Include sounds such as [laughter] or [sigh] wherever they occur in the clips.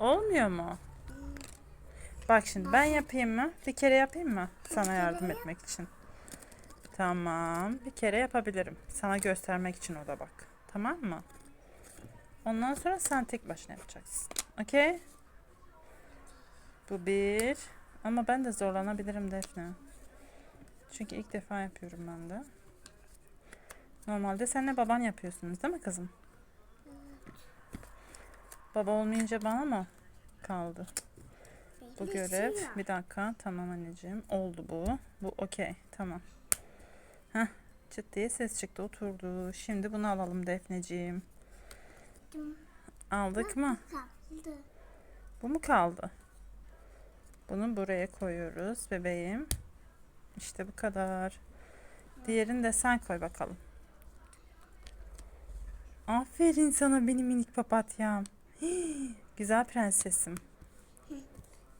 Olmuyor mu? Bak şimdi ben yapayım mı? Bir kere yapayım mı? Sana yardım etmek için. Tamam. Bir kere yapabilirim. Sana göstermek için o da bak. Tamam mı? Ondan sonra sen tek başına yapacaksın. Okey? Bu bir. Ama ben de zorlanabilirim Defne. Çünkü ilk defa yapıyorum ben de. Normalde senle baban yapıyorsunuz değil mi kızım? Baba olmayınca bana mı kaldı? Bu görev. Bir dakika. Tamam anneciğim. Oldu bu. Bu okey. Tamam. Heh. Çıt diye ses çıktı. Oturdu. Şimdi bunu alalım Defneciğim. Aldık mı? Bu mu kaldı? Bunu buraya koyuyoruz bebeğim. İşte bu kadar. Diğerini de sen koy bakalım. Aferin sana benim minik papatyam. Hii, [gasps] Güzel prensesim.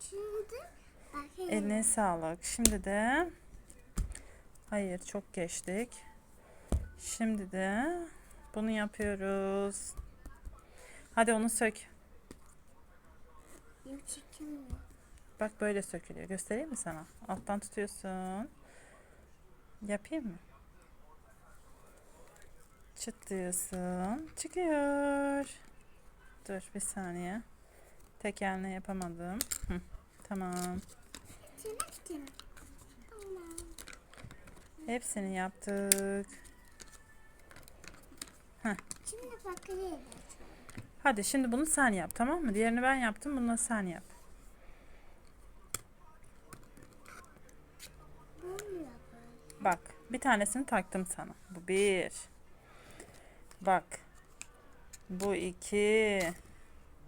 Şimdi bakayım. Eline sağlık. Şimdi de Hayır, çok geçtik. Şimdi de bunu yapıyoruz. Hadi onu sök. Yok çekilmiyor. Bak böyle sökülüyor. Göstereyim mi sana? Alttan tutuyorsun. Yapayım mı? Çıt diyorsun. Çıkıyor. Dur bir saniye. Tek eline yapamadım. Hı, tamam. Hepsini yaptık. Şimdi bakayım. Hadi şimdi bunu sen yap tamam mı? Diğerini ben yaptım. Bunu da sen yap. Bak bir tanesini taktım sana. Bu bir. Bak. Bu iki.